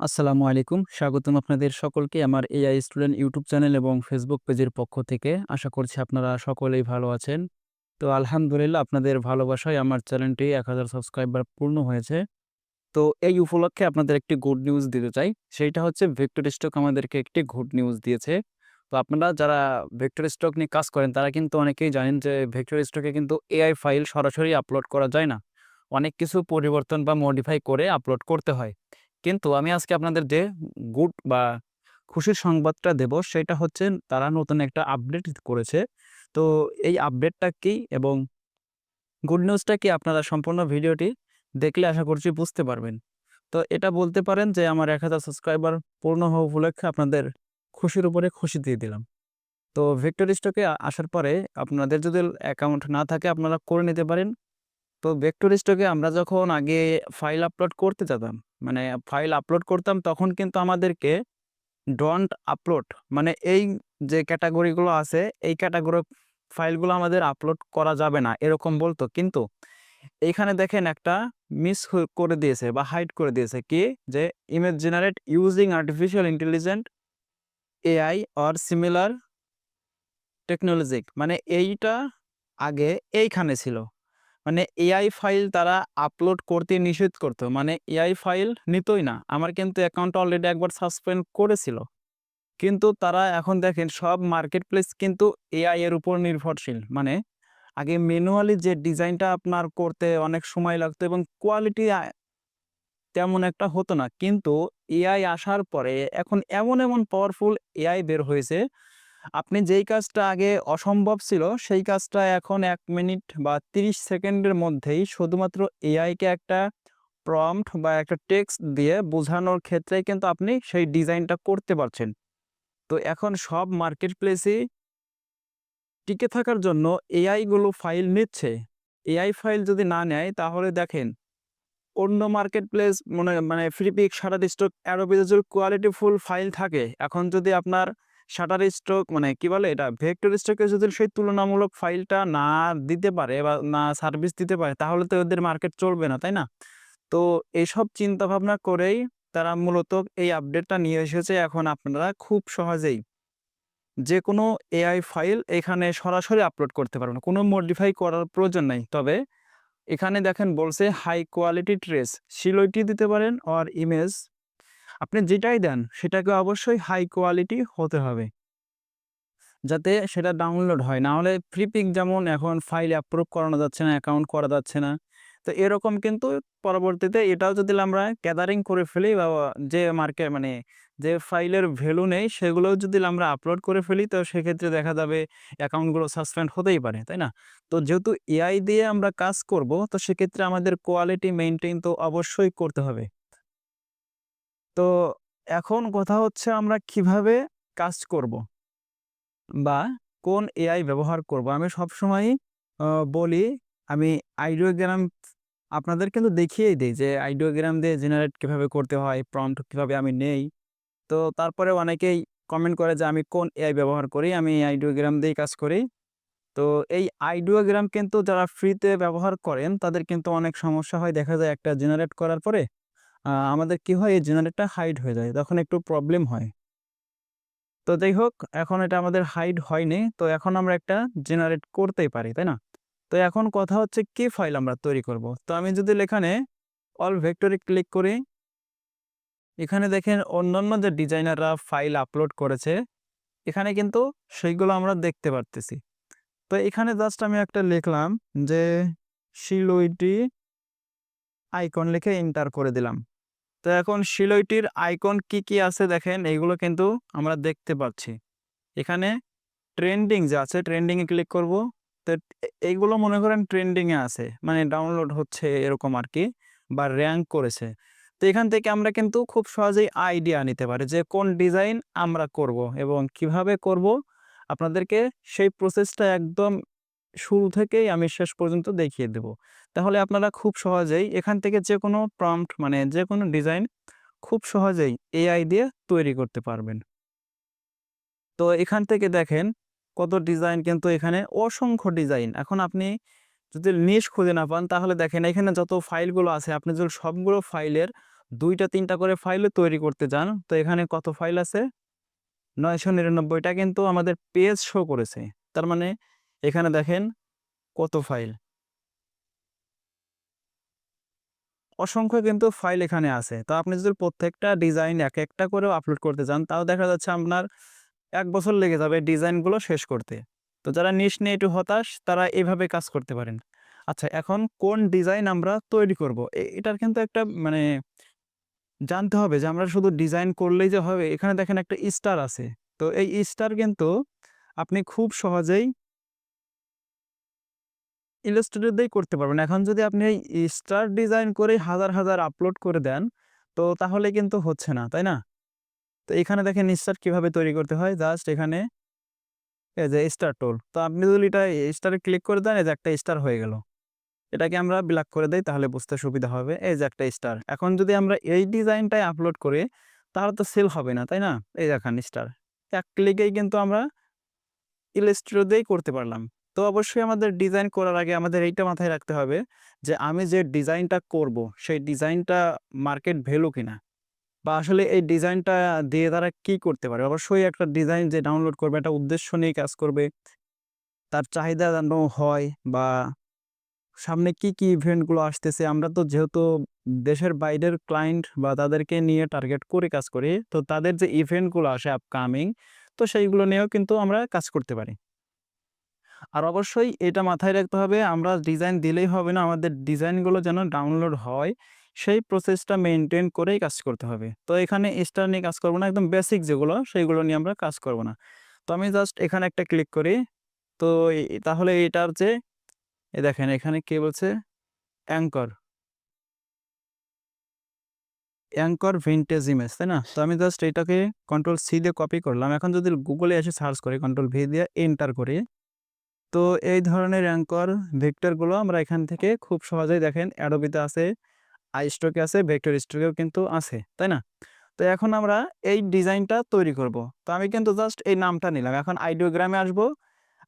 আসসালামু আলাইকুম। স্বাগতম আপনাদের সকলকে আমার এআই স্টুডেন্ট ইউটিউব চ্যানেল এবং ফেসবুক পেজের পক্ষ থেকে। আশা করছি আপনারা সকলেই ভালো আছেন। তো আলহামদুলিল্লাহ আপনাদের ভালোবাসায় আমার চ্যানেলটি ১০০০ সাবস্ক্রাইবার পূর্ণ হয়েছে। তো এই উপলক্ষে আপনাদের একটি গুড নিউজ দিতে চাই। সেইটা হচ্ছে ভেক্টর স্টক আমাদেরকে একটি গুড নিউজ দিয়েছে। তো আপনারা যারা ভেক্টর স্টক নিয়ে কাজ করেন, তারা কিন্তু অনেকেই জানেন যে ভেক্টর স্টকে কিন্তু এআই ফাইল সরাসরি আপলোড করা যায় না। অনেক কিছু পরিবর্তন বা মডিফাই করে আপলোড করতে হয়। কিন্তু আমি আজকে আপনাদের যে গুড বা খুশির সংবাদটা দেব সেটা হচ্ছে তারা নতুন একটা আপডেট করেছে। তো এই আপডেটটা কি এবং গুড নিউজটা কি আপনারা সম্পূর্ণ ভিডিওটি দেখলে আশা করছি বুঝতে পারবেন। তো এটা বলতে পারেন যে আমার ১০০০ সাবস্ক্রাইবার পূর্ণ হওয়া উপলক্ষে আপনাদের খুশির উপরে খুশি দিয়ে দিলাম। তো ভেক্টর স্টকে আসার পরে আপনাদের যদি অ্যাকাউন্ট না থাকে আপনারা করে নিতে পারেন। তো ভেক্টর স্টকে আমরা যখন আগে ফাইল আপলোড করতে যেতাম, মানে ফাইল আপলোড করতাম, তখন কিন্তু আমাদেরকে ডন্ট আপলোড মানে এই যে ক্যাটাগরিগুলো আছে, এই ক্যাটাগরি ফাইলগুলো আমাদের আপলোড করা যাবে না, এরকম বলতো। কিন্তু এইখানে দেখেন একটা মিস করে দিয়েছে বা হাইড করে দিয়েছে কি? যে image generate using artificial intelligent AI or similar technologic মানে এইটা আগে এইখানে ছিল। মানে এআই ফাইল তারা আপলোড করতে নিষেধ করতো। মানে এআই ফাইল নিতই না। আমার কিন্তু অ্যাকাউন্ট অলরেডি একবার সাসপেন্ড করেছিল। কিন্তু তারা এখন দেখেন সব মার্কেট প্লেস কিন্তু এআই এর উপর নির্ভরশীল। মানে আগে ম্যানুয়ালি যে ডিজাইনটা আপনার করতে অনেক সময় লাগতো এবং কোয়ালিটি তেমন একটা হতো না। কিন্তু এআই আসার পরে এখন এমন, এমন পাওয়ারফুল এআই বের হয়েছে, আপনি যেই কাজটা আগে অসম্ভব ছিল সেই কাজটা এখন এক মিনিট বা ৩০ সেকেন্ডের মধ্যেই শুধুমাত্র এআইকে একটা প্রম্পট বা একটা টেক্সট দিয়ে বোঝানোর ক্ষেত্রে কিন্তু আপনি সেই ডিজাইনটা করতে পারছেন। তো এখন সব মার্কেট প্লেসেই টিকে থাকার জন্য এআইগুলো ফাইল নিচ্ছে। এআই ফাইল যদি না নেয় তাহলে দেখেন অন্য মার্কেট প্লেস মনে মানে ফ্রিপিক, শাটারস্টক, অ্যাডোবি যদি কোয়ালিটিফুল ফাইল থাকে, এখন যদি আপনার শাটারস্টক মানে কি বলে এটা ভেক্টর স্টকে যদি সেই তুলনামূলক ফাইলটা না দিতে পারে বা না সার্ভিস দিতে পারে তাহলে তো ওদের মার্কেট চলবে না, তাই না? তো এসব চিন্তাভাবনা করেই তারা মূলত এই আপডেটটা নিয়ে এসেছে। এখন আপনারা খুব সহজেই যে কোনো এআই ফাইল এখানে সরাসরি আপলোড করতে পারবেন। কোনো মডিফাই করার প্রয়োজন নাই। তবে এখানে দেখেন বলছে হাই কোয়ালিটি ট্রেস সিলোইটি দিতে পারেন অর ইমেজ আপনি যেটাই দেন সেটাকে অবশ্যই হাই কোয়ালিটি হতে হবে। যাতে সেটা ডাউনলোড হয়। না হলে ফ্রি পিক যেমন এখন ফাইল অ্যাপ্রুভ করানো যাচ্ছে না, অ্যাকাউন্ট করা যাচ্ছে না। তো এরকম কিন্তু পরবর্তীতে এটাও যদি আমরা গ্যাদারিং করে ফেলি বা যে মার্কে মানে যে ফাইলের ভ্যালু নেই সেগুলোও যদি আমরা আপলোড করে ফেলি তো সেক্ষেত্রে দেখা যাবে অ্যাকাউন্টগুলো সাসপেন্ড হতেই পারে, তাই না? তো যেহেতু এআই দিয়ে আমরা কাজ করব তো সেক্ষেত্রে আমাদের কোয়ালিটি মেইনটেইন তো অবশ্যই করতে হবে। তো এখন কথা হচ্ছে আমরা কীভাবে কাজ করব? বা কোন এআই ব্যবহার করব? আমি সবসময়ই আ বলি আমি আইডিওগ্রাম আপনাদের কিন্তু দেখিয়েই দিই যে আইডিওগ্রাম দিয়ে জেনারেট কীভাবে করতে হয়, প্রম্পট কীভাবে আমি নেই। তো তারপরেও অনেকেই কমেন্ট করে যে আমি কোন এআই ব্যবহার করি? আমি আইডিওগ্রাম দিয়েই কাজ করি। তো এই আইডিওগ্রাম কিন্তু যারা ফ্রিতে ব্যবহার করেন তাদের কিন্তু অনেক সমস্যা হয়। দেখা যায় একটা জেনারেট করার পরে আমাদের কি হয় এই জেনারেটরটা হাইড হয়ে যায়। তখন একটু প্রবলেম হয়। তো যাই হোক এখন এটা আমাদের হাইড হয়নি। তো এখন আমরা একটা জেনারেট করতেই পারি, তাই না? তো এখন কথা হচ্ছে কি ফাইল আমরা তৈরি করব? তো আমি যদি এখানে অল ভেক্টরে ক্লিক করি এখানে দেখেন অন্যান্য যে ডিজাইনাররা ফাইল আপলোড করেছে, এখানে কিন্তু সেইগুলো আমরা দেখতে পারতেছি। তো এখানে জাস্ট আমি একটা লিখলাম যে শিলইটি আইকন লিখে এন্টার করে দিলাম। তো এখন শিলইটির আইকন কি, কি আছে দেখেন এইগুলো কিন্তু আমরা দেখতে পাচ্ছি। এখানে ট্রেন্ডিং যে আছে ট্রেন্ডিং এ ক্লিক করব। তো এইগুলো মনে করেন ট্রেন্ডিং এ আছে। মানে ডাউনলোড হচ্ছে এরকম আর কি বা র্যাঙ্ক করেছে। তো এখান থেকে আমরা কিন্তু খুব সহজেই আইডিয়া নিতে পারি যে কোন ডিজাইন আমরা করব এবং কীভাবে করব আপনাদেরকে সেই প্রসেসটা একদম শুরু থেকেই আমি শেষ পর্যন্ত দেখিয়ে দেব। তাহলে আপনারা খুব সহজেই এখান থেকে যে কোনো প্রম্পট মানে যে কোনো ডিজাইন খুব সহজেই এআই দিয়ে তৈরি করতে পারবেন। তো এখান থেকে দেখেন কত ডিজাইন কিন্তু এখানে অসংখ্য ডিজাইন। এখন আপনি যদি নিশ খুঁজে না পান, তাহলে দেখেন এখানে যত ফাইলগুলো আছে, আপনি যদি সবগুলো ফাইলের দুইটা, তিনটা করে ফাইলও তৈরি করতে যান, তো এখানে কত ফাইল আছে নয়শো নিরানব্বইটা কিন্তু আমাদের পেজ শো করেছে তার মানে এখানে দেখেন কত ফাইল অসংখ্য কিন্তু ফাইল এখানে আছে। তো আপনি যদি প্রত্যেকটা ডিজাইন এক একটা করেও আপলোড করতে চান, তাও দেখা যাচ্ছে আপনার এক বছর লেগে যাবে ডিজাইনগুলো শেষ করতে। তো যারা নিশ নিয়ে একটু হতাশ, তারা এভাবে কাজ করতে পারেন। আচ্ছা এখন কোন ডিজাইন আমরা তৈরি করব? এটার কিন্তু একটা মানে জানতে হবে যে আমরা শুধু ডিজাইন করলেই যে হবে, এখানে দেখেন একটা স্টার আছে। তো এই স্টার কিন্তু আপনি খুব সহজেই ইলাস্ট্রেটর দিয়েই করতে পারবেন। এখন যদি আপনি এই স্টার ডিজাইন করে হাজার হাজার আপলোড করে দেন, তো তাহলে কিন্তু হচ্ছে না, তাই না? তো এখানে দেখেন স্টার কীভাবে তৈরি করতে হয়। জাস্ট এখানে এই যে স্টার টোল তো আপনি যদি এটা স্টারে ক্লিক করে দেন, এই যে একটা স্টার হয়ে গেল। এটাকে আমরা ব্ল্যাক করে দেই, তাহলে বুঝতে সুবিধা হবে। এই যে একটা স্টার এখন যদি আমরা এই ডিজাইনটাই আপলোড করি, তাহলে তো সেল হবে না, তাই না? এই দেখেন স্টার এক ক্লিকেই কিন্তু আমরা ইলাস্ট্রেটর দিয়েই করতে পারলাম। তো অবশ্যই আমাদের ডিজাইন করার আগে আমাদের এইটা মাথায় রাখতে হবে যে আমি যে ডিজাইনটা করব, সেই ডিজাইনটা মার্কেট ভ্যালু কিনা? বা আসলে এই ডিজাইনটা দিয়ে তারা কি করতে পারে? অবশ্যই একটা ডিজাইন যে ডাউনলোড করবে, একটা উদ্দেশ্য নিয়ে কাজ করবে, তার চাহিদা যেন হয় বা সামনে কি কি ইভেন্টগুলো আসতেছে। আমরা তো যেহেতু দেশের বাইরের ক্লায়েন্ট বা তাদেরকে নিয়ে টার্গেট করে কাজ করি, তো তাদের যে ইভেন্টগুলো আসে আপকামিং তো সেইগুলো নিয়েও কিন্তু আমরা কাজ করতে পারি। আর অবশ্যই এটা মাথায় রাখতে হবে, আমরা ডিজাইন দিলেই হবে না, আমাদের ডিজাইনগুলো যেন ডাউনলোড হয়, সেই প্রসেসটা মেনটেন করেই কাজ করতে হবে। তো এখানে স্টার নিয়ে কাজ করব না, একদম বেসিক যেগুলো সেইগুলো নিয়ে আমরা কাজ করব না। তো আমি জাস্ট এখানে একটা ক্লিক করি, তো তাহলে এটার যে, এ দেখেন এখানে কে বলছে? অ্যাঙ্কর। অ্যাঙ্কর ভিনটেজ ইমেজ তাই না? তো আমি জাস্ট এটাকে কন্ট্রোল সি দিয়ে কপি করলাম। এখন যদি গুগলে এসে সার্চ করি কন্ট্রোল ভি দিয়ে এন্টার করি তো এই ধরনের অ্যাঙ্কর ভেক্টরগুলো আমরা এখান থেকে খুব সহজেই দেখেন অ্যাডোবিতে আছে আইস্টকে আছে, ভেক্টর স্টকেও কিন্তু আছে, তাই না? তো এখন আমরা এই ডিজাইনটা তৈরি করব। তো আমি কিন্তু জাস্ট এই নামটা নিলাম। এখন আইডিওগ্রামে আসব।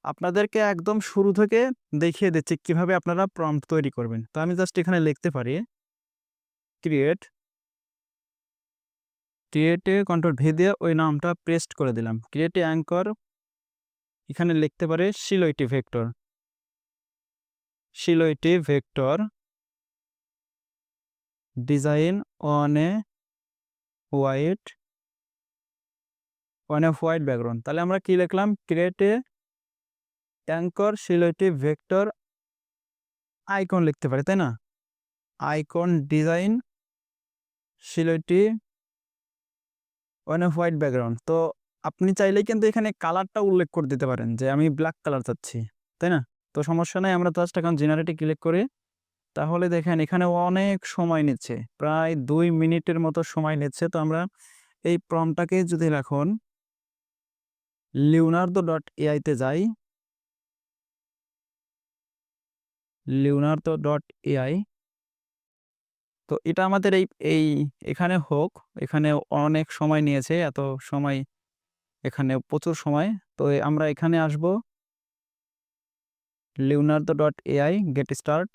আপনাদেরকে একদম শুরু থেকে দেখিয়ে দিচ্ছি কীভাবে আপনারা প্রম্পট তৈরি করবেন। তো আমি জাস্ট এখানে লিখতে পারি, ক্রিয়েট, ক্রিয়েটে কন্ট্রোল ভি দিয়ে ওই নামটা পেস্ট করে দিলাম। ক্রিয়েটে অ্যাঙ্কর এখানে লিখতে পারে silhouette vector. Silhouette vector design on a white on a white background তাহলে আমরা কি লিখলাম? ক্রিয়েটে অ্যাঙ্কর শিলইটি ভেক্টর আইকন লিখতে পারি, তাই না? Icon design silhouette on a white background তো আপনি চাইলেই কিন্তু এখানে কালারটা উল্লেখ করে দিতে পারেন যে, আমি ব্ল্যাক কালার চাচ্ছি তাই না? তো সমস্যা নাই, আমরা জাস্ট এখন জেনারেটে ক্লিক করে। তাহলে দেখেন, এখানে অনেক সময় নিচ্ছে, প্রায় দুই মিনিটের মতো সময় নিচ্ছে। তো আমরা এই প্রমটাকে যদি এখন লিওনার্দো ডট এআইতে যাই লিওনার্দো ডট এআই তো এটা আমাদের এই এই, এখানে হোক, এখানে অনেক সময় নিয়েছে, এত সময় এখানে প্রচুর সময়। তো আমরা এখানে আসব। Leonardo dot AI get start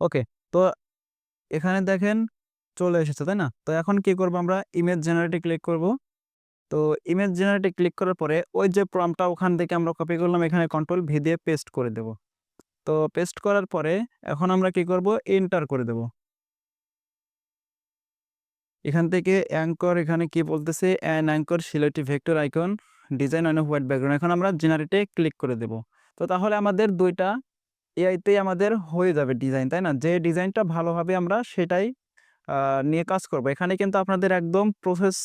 okay, তো এখানে দেখেন চলে এসেছে, তাই না? তো এখন কি করব আমরা? ইমেজ জেনারেটে ক্লিক করব। তো ইমেজ জেনারেটে ক্লিক করার পরে ওই যে প্রমটা ওখান থেকে আমরা কপি করলাম, এখানে কন্ট্রোল ভি দিয়ে পেস্ট করে দেব। তো পেস্ট করার পরে এখন আমরা কি করব? এন্টার করে দেব। এখান থেকে অ্যাঙ্কর এখানে কি বলতেছে? An anchor silhouette vector icon design on white background এখন আমরা জেনারেটে ক্লিক করে দেব। তো তাহলে আমাদের দুইটা এআইতেই আমাদের হয়ে যাবে ডিজাইন তাই না? যে ডিজাইনটা ভালোভাবে আমরা সেটাই নিয়ে কাজ করব। এখানে কিন্তু আপনাদের একদম প্রসেস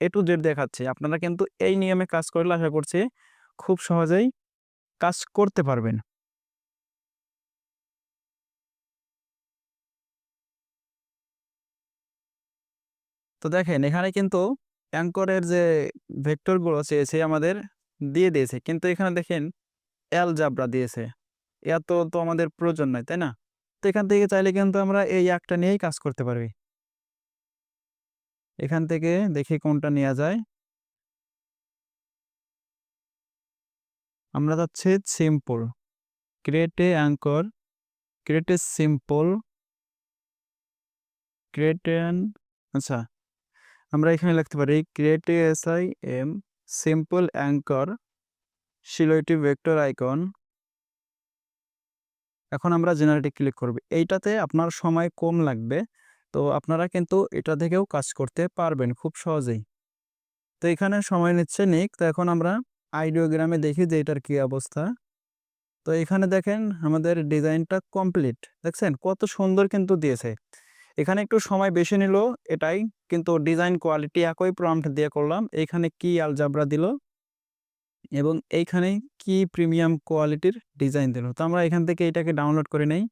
এ টু জেড দেখাচ্ছে। আপনারা কিন্তু এই নিয়মে কাজ করলে আশা করছি খুব সহজেই কাজ করতে পারবেন। তো দেখেন, এখানে কিন্তু অ্যাঙ্করের যে ভেক্টরগুলো চেয়েছে আমাদের দিয়ে দিয়েছে। কিন্তু এখানে দেখেন অ্যালজাবরা দিয়েছে। এত তো আমাদের প্রয়োজন নাই তাই না? তো এখান থেকে চাইলে কিন্তু আমরা এই একটা নিয়েই কাজ করতে পারি এখান থেকে দেখি কোনটা নেওয়া যায়। আমরা যাচ্ছি simple create anchor create simple create আচ্ছা আমরা এখানে লিখতে পারি create S I M simple anchor silhouette vector icon এখন আমরা জেনারেটে ক্লিক করব। এইটাতে আপনার সময় কম লাগবে। তো আপনারা কিন্তু এটা থেকেও কাজ করতে পারবেন খুব সহজেই। তো এখানে সময় নিচ্ছে নিক, তো এখন আমরা আইডিওগ্রামে দেখি যে এটার কি অবস্থা। তো এখানে দেখেন আমাদের ডিজাইনটা কমপ্লিট, দেখছেন? কত সুন্দর কিন্তু দিয়েছে। এখানে একটু সময় বেশি নিল, এটাই কিন্তু ডিজাইন কোয়ালিটি একই প্রম্পট দিয়ে করলাম। এখানে কি আলজাবরা দিল এবং এইখানে কি প্রিমিয়াম কোয়ালিটির ডিজাইন দিল। তো আমরা এখান থেকে এটাকে ডাউনলোড করে নেই।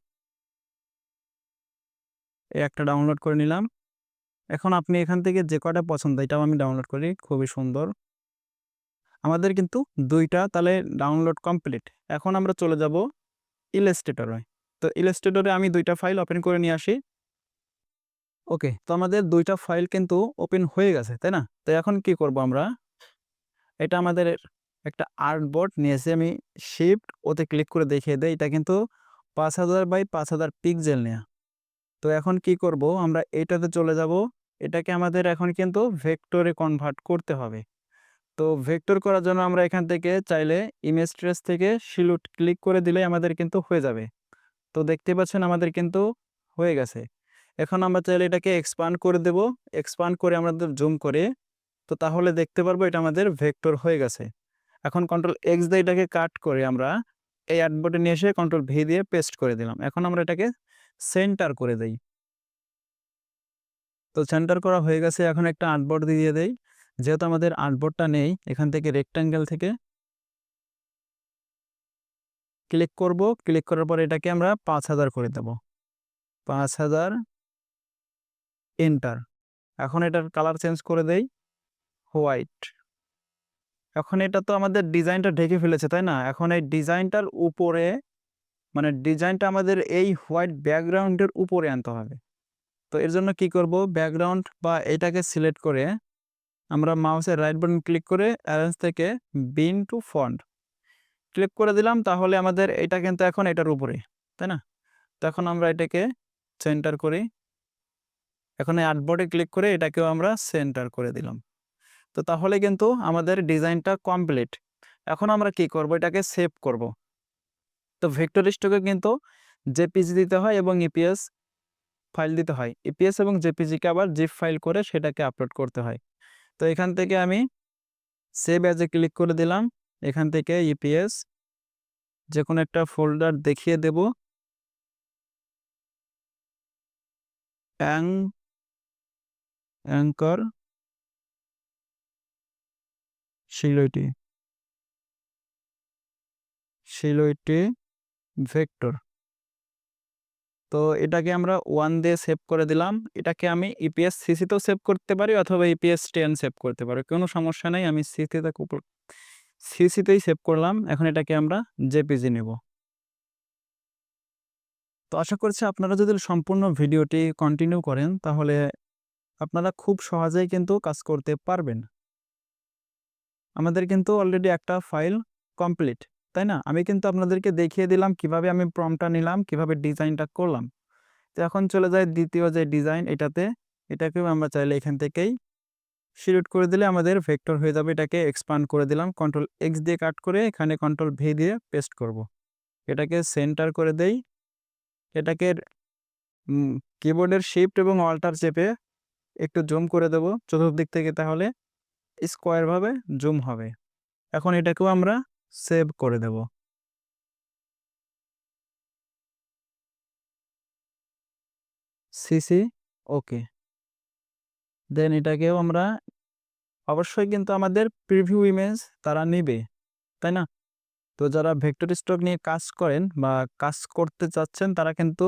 এই একটা ডাউনলোড করে নিলাম। এখন আপনি এখান থেকে যে কটা পছন্দ, এটাও আমি ডাউনলোড করি, খুবই সুন্দর। আমাদের কিন্তু দুইটা তাহলে ডাউনলোড কমপ্লিট এখন আমরা চলে যাব ইলাস্ট্রেটরে তো ইলাস্ট্রেটরে আমি দুইটা ফাইল ওপেন করে নিয়ে আসি। ওকে, তো আমাদের দুইটা ফাইল কিন্তু ওপেন হয়ে গেছে, তাই না? তো এখন কি করব আমরা? এটা আমাদের একটা আর্ট আর্টবোর্ড নিয়েছি আমি শিফট ওতে ক্লিক করে দেখিয়ে দেয় এটা কিন্তু পাঁচ হাজার বাই পাঁচ হাজার পিকজেল নেয়া। তো এখন কি করব? আমরা এটাতে চলে যাব। এটাকে আমাদের এখন কিন্তু ভেক্টরে কনভার্ট করতে হবে। তো ভেক্টর করার জন্য আমরা এখান থেকে চাইলে ইমেজ ট্রেস থেকে শিলুট ক্লিক করে দিলেই আমাদের কিন্তু হয়ে যাবে। তো দেখতে পাচ্ছেন আমাদের কিন্তু হয়ে গেছে। এখন আমরা চাইলে এটাকে এক্সপান্ড করে দেব। এক্সপান্ড করে আমাদের জুম করে, তো তাহলে দেখতে পারব এটা আমাদের ভেক্টর হয়ে গেছে। এখন কন্ট্রোল এক্স দিয়ে এটাকে কাট করে আমরা এই অ্যাডবোর্ডে নিয়ে এসে কন্ট্রোল ভি দিয়ে পেস্ট করে দিলাম। এখন আমরা এটাকে সেন্টার করে দেই। তো সেন্টার করা হয়ে গেছে, এখন একটা আর্টবোর্ড দিয়ে দেই। যেহেতু আমাদের আর্টবোর্ডটা নেই, এখান থেকে রেক্টাঙ্গেল থেকে ক্লিক করব। ক্লিক করার পর এটাকে আমরা পাঁচ হাজার করে দেব। পাঁচ হাজার এন্টার এখন এটার কালার চেঞ্জ করে দেই। হোয়াইট এখন এটা তো আমাদের ডিজাইনটা ঢেকে ফেলেছে, তাই না? এখন এই ডিজাইনটার উপরে মানে ডিজাইনটা আমাদের এই হোয়াইট ব্যাকগ্রাউন্ডের উপরে আনতে হবে। তো এর জন্য কি করব? ব্যাকগ্রাউন্ড বা এটাকে সিলেক্ট করে আমরা মাউসের রাইট বাটন ক্লিক করে অ্যারেঞ্জ থেকে বিন টু ফন্ট ক্লিক করে দিলাম, তাহলে আমাদের এটা কিন্তু এখন এটার উপরে, তাই না? তো এখন আমরা এটাকে সেন্টার করি। এখন এই আর্টবোর্ডে ক্লিক করে এটাকেও আমরা সেন্টার করে দিলাম। তো তাহলে কিন্তু আমাদের ডিজাইনটা কমপ্লিট এখন আমরা কি করব? এটাকে সেভ করব। তো ভেক্টর স্টকে কিন্তু জেপিজি দিতে হয় এবং ইপিএস ফাইল দিতে হয়। ইপিএস এবং জেপিজিকে আবার জিপ ফাইল করে সেটাকে আপলোড করতে হয়। তো এখান থেকে আমি সেভ অ্যাজে ক্লিক করে দিলাম। এখান থেকে ইপিএস যে কোনো একটা ফোল্ডার দেখিয়ে দেব। অ্যাং, অ্যাঙ্কর শিলইটি শিলইটি ভেক্টর তো এটাকে আমরা ওয়ান দিয়ে সেভ করে দিলাম। এটাকে আমি ইপিএস সিসিতেও সেভ করতে পারি অথবা ইপিএস টেন সেভ করতে পারি, কোনো সমস্যা নেই, আমি সিসিতে সিসিতেই সেভ করলাম, এখন এটাকে আমরা জেপিজি নেব। তো আশা করছি আপনারা যদি সম্পূর্ণ ভিডিওটি কন্টিনিউ করেন, তাহলে আপনারা খুব সহজেই কিন্তু কাজ করতে পারবেন। আমাদের কিন্তু অলরেডি একটা ফাইল কমপ্লিট তাই না? আমি কিন্তু আপনাদেরকে দেখিয়ে দিলাম কীভাবে আমি প্রমটা নিলাম, কীভাবে ডিজাইনটা করলাম। তো এখন চলে যায় দ্বিতীয় যে ডিজাইন এটাতে। এটাকেও আমরা চাইলে এখান থেকেই সিলেক্ট করে দিলে আমাদের ভেক্টর হয়ে যাবে, এটাকে এক্সপান্ড করে দিলাম। কন্ট্রোল এক্স দিয়ে কাট করে এখানে কন্ট্রোল ভি দিয়ে পেস্ট করব। এটাকে সেন্টার করে দেই। এটাকে কিবোর্ডের শিফট এবং অল্টার চেপে একটু জুম করে দেব। চতুর্দিক থেকে তাহলে স্কোয়ারভাবে জুম হবে। এখন এটাকেও আমরা সেভ করে দেব। সিসি ওকে। দেন এটাকেও আমরা অবশ্যই কিন্তু আমাদের প্রিভিউ ইমেজ তারা নিবে, তাই না? তো যারা ভেক্টর স্টক নিয়ে কাজ করেন বা কাজ করতে চাচ্ছেন তারা কিন্তু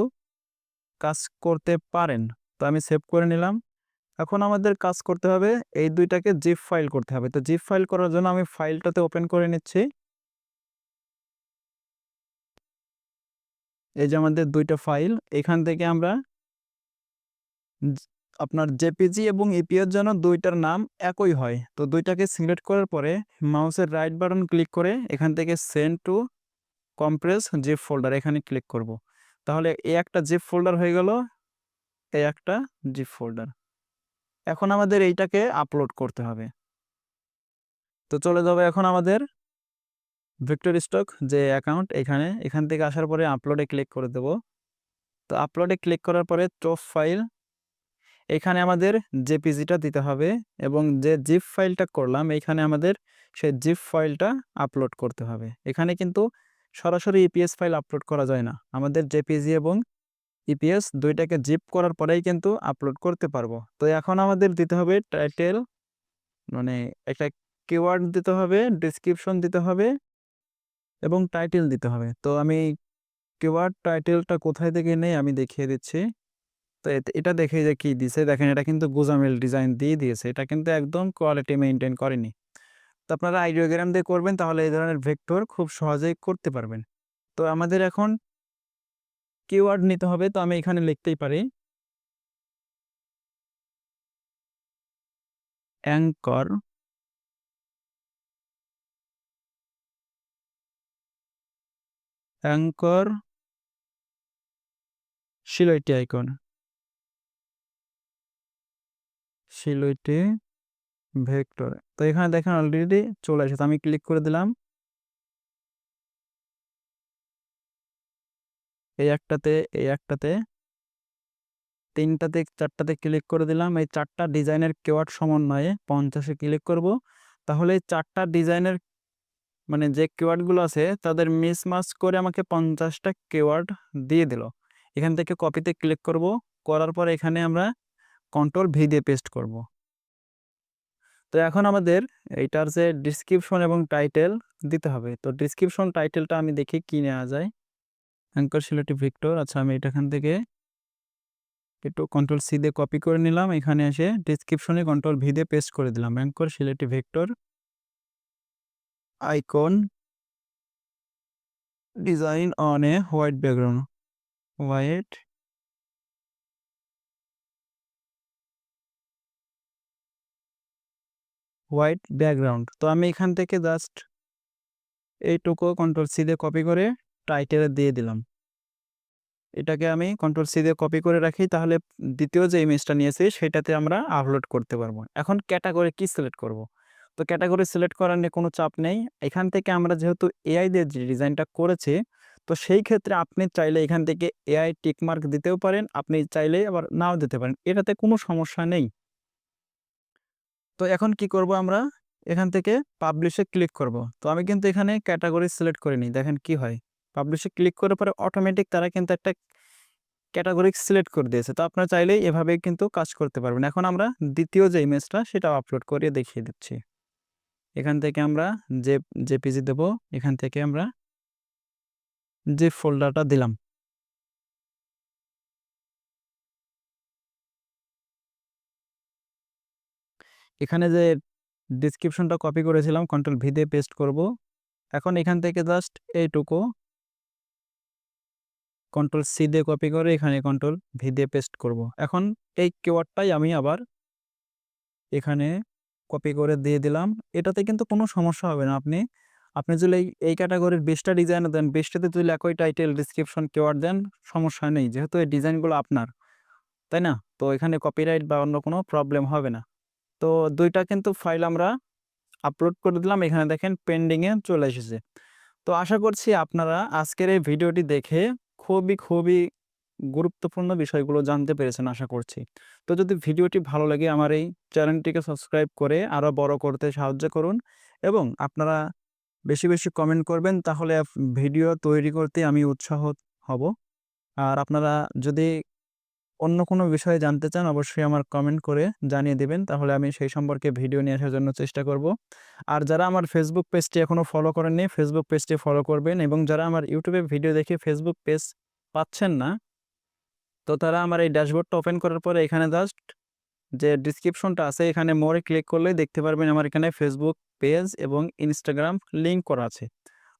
কাজ করতে পারেন। তো আমি সেভ করে নিলাম। এখন আমাদের কাজ করতে হবে এই দুইটাকে জিপ ফাইল করতে হবে। তো জিপ ফাইল করার জন্য আমি ফাইলটাতে ওপেন করে নিচ্ছি। এই যে আমাদের দুইটা ফাইল, এখান থেকে আমরা আপনার জেপিজি এবং ইপিএর জন্য দুইটার নাম একই হয়। তো দুইটাকে সিলেক্ট করার পরে মাউসের রাইট বাটন ক্লিক করে এখান থেকে send to compress zip folder, এখানে ক্লিক করব। তাহলে এই একটা জিপ ফোল্ডার হয়ে গেল, এই একটা জিপ ফোল্ডার। এখন আমাদের এইটাকে আপলোড করতে হবে। তো চলে যাবে এখন আমাদের ভিক্টর স্টক যে অ্যাকাউন্ট এখানে, এখান থেকে আসার পরে আপলোডে ক্লিক করে দেব। তো আপলোডে ক্লিক করার পরে টপ ফাইল এখানে আমাদের জেপিজিটা দিতে হবে এবং যে জিপ ফাইলটা করলাম, এখানে আমাদের সেই জিপ ফাইলটা আপলোড করতে হবে। এখানে কিন্তু সরাসরি ইপিএস ফাইল আপলোড করা যায় না। আমাদের জেপিজি এবং ইপিএস দুইটাকে জিপ করার পরেই কিন্তু আপলোড করতে পারব। তো এখন আমাদের দিতে হবে টাইটেল মানে একটা কিওয়ার্ড দিতে হবে ডিসক্রিপশন দিতে হবে এবং টাইটেল দিতে হবে। তো আমি কিওয়ার্ড টাইটেলটা কোথায় থেকে নেই আমি দেখিয়ে দিচ্ছি। তো এটা দেখে যে কি দিছে, দেখেন এটা কিন্তু গোজামিল ডিজাইন দিয়ে দিয়েছে। এটা কিন্তু একদম কোয়ালিটি মেনটেন করেনি। তো আপনারা আইডিওগ্রাম দিয়ে করবেন, তাহলে এই ধরনের ভেক্টর খুব সহজেই করতে পারবেন। তো আমাদের এখন কিওয়ার্ড নিতে হবে, তো আমি এখানে লিখতেই পারি। Anchor anchor silhouette icon. Silhouette vector. তো এখানে দেখেন অলরেডি চলে এসেছে আমি ক্লিক করে দিলাম। এই একটাতে এই একটাতে, তিনটাতে, চারটাতে ক্লিক করে দিলাম। এই চারটা ডিজাইনের কেওয়ার্ড সমন্বয়ে পঞ্চাশে ক্লিক করব। তাহলে এই চারটা ডিজাইনের মানে যে কেওয়ার্ডগুলো আছে, তাদের মিসমাচ করে আমাকে পঞ্চাশটা কেওয়ার্ড দিয়ে দিল। এখান থেকে কপিতে ক্লিক করব, করার পর এখানে আমরা কন্ট্রোল ভি দিয়ে পেস্ট করব। তো এখন আমাদের এইটার যে ডিসক্রিপশন এবং টাইটেল দিতে হবে। তো ডিসক্রিপশন টাইটেলটা আমি দেখি কি নেওয়া যায়। অ্যাঙ্কর সিলেটি ভিক্টর আচ্ছা আমি এটা এখান থেকে একটু কন্ট্রোল সি দিয়ে কপি করে নিলাম। এখানে এসে ডিসক্রিপশনে কন্ট্রোল ভি দিয়ে পেস্ট করে দিলাম। Anchor silhouette vector icon design on a white background white white background তো আমি এখান থেকে জাস্ট এইটুকু কন্ট্রোল সি দিয়ে কপি করে টাইটেলে দিয়ে দিলাম। এটাকে আমি কন্ট্রোল সি দিয়ে কপি করে রাখি, তাহলে দ্বিতীয় যে ইমেজটা নিয়েছি, সেটাতে আমরা আপলোড করতে পারব। এখন ক্যাটাগরি কি সিলেক্ট করব? তো ক্যাটাগরি সিলেক্ট করার নিয়ে কোনো চাপ নেই। এখান থেকে আমরা যেহেতু এআই দিয়ে যে ডিজাইনটা করেছি, তো সেই ক্ষেত্রে আপনি চাইলে এখান থেকে এআই টিকমার্ক দিতেও পারেন। আপনি চাইলে আবার নাও দিতে পারেন। এটাতে কোনো সমস্যা নেই। তো এখন কি করব আমরা? এখান থেকে পাবলিশে ক্লিক করব। তো আমি কিন্তু এখানে ক্যাটাগরি সিলেক্ট করিনি দেখেন কি হয়? পাবলিশে ক্লিক করার পরে অটোমেটিক তারা কিন্তু একটা ক্যাটাগরি সিলেক্ট করে দিয়েছে। তো আপনারা চাইলেই এভাবে কিন্তু কাজ করতে পারবেন। এখন আমরা দ্বিতীয় যে ইমেজটা সেটা আপলোড করে দেখিয়ে দিচ্ছি। এখান থেকে আমরা যে জেপিজি দেব, এখান থেকে আমরা যে ফোল্ডারটা দিলাম। এখানে যে ডিসক্রিপশনটা কপি করেছিলাম কন্ট্রোল ভি দিয়ে পেস্ট করব। এখন এখান থেকে জাস্ট এইটুকু কন্ট্রোল সি দিয়ে কপি করে এখানে কন্ট্রোল ভি দিয়ে পেস্ট করব। এখন এই কিওয়ার্ডটাই আমি আবার এখানে কপি করে দিয়ে দিলাম। এটাতে কিন্তু কোনো সমস্যা হবে না। আপনি আপনি যদি এই- ক্যাটাগরির বেস্টটা ডিজাইন দেন বেস্টটাতে যদি একই টাইটেল ডিসক্রিপশন কিওয়ার্ড দেন, সমস্যা নেই। যেহেতু এই ডিজাইনগুলো আপনার, তাই না? তো এখানে কপিরাইট বা অন্য কোনো প্রবলেম হবে না। তো দুইটা কিন্তু ফাইল আমরা আপলোড করে দিলাম। এখানে দেখেন পেন্ডিংয়ে চলে এসেছে। তো আশা করছি আপনারা আজকের এই ভিডিওটি দেখে খুবই খুবই গুরুত্বপূর্ণ বিষয়গুলো জানতে পেরেছেন আশা করছি। তো যদি ভিডিওটি ভালো লাগে আমার এই চ্যানেলটিকে সাবস্ক্রাইব করে আরও বড় করতে সাহায্য করুন এবং আপনারা বেশি বেশি কমেন্ট করবেন তাহলে ভিডিও তৈরি করতে আমি উৎসাহ হব। আর আপনারা যদি অন্য কোনো বিষয়ে জানতে চান অবশ্যই আমার কমেন্ট করে জানিয়ে দেবেন তাহলে আমি সেই সম্পর্কে ভিডিও নিয়ে আসার জন্য চেষ্টা করব। আর যারা আমার ফেসবুক পেজটি এখনও ফলো করেননি ফেসবুক পেজটি ফলো করবেন এবং যারা আমার ইউটিউবে ভিডিও দেখে ফেসবুক পেজ পাচ্ছেন না তো তারা আমার এই ড্যাশবোর্ডটা ওপেন করার পরে এখানে জাস্ট যে ডিসক্রিপশনটা আছে, এখানে মোরে ক্লিক করলেই দেখতে পারবেন আমার এখানে ফেসবুক পেজ এবং ইনস্টাগ্রাম লিঙ্ক করা আছে।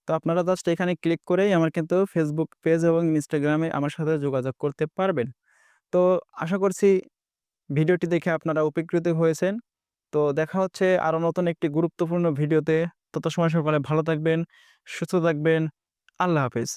তো আপনারা জাস্ট এখানে ক্লিক করেই আমার কিন্তু ফেসবুক পেজ এবং ইনস্টাগ্রামে আমার সাথে যোগাযোগ করতে পারবেন। তো আশা করছি ভিডিওটি দেখে আপনারা উপকৃত হয়েছেন। তো দেখা হচ্ছে আরও নতুন একটি গুরুত্বপূর্ণ ভিডিওতে। তত সময় সকালে ভালো থাকবেন, সুস্থ থাকবেন। আল্লাহ হাফেজ।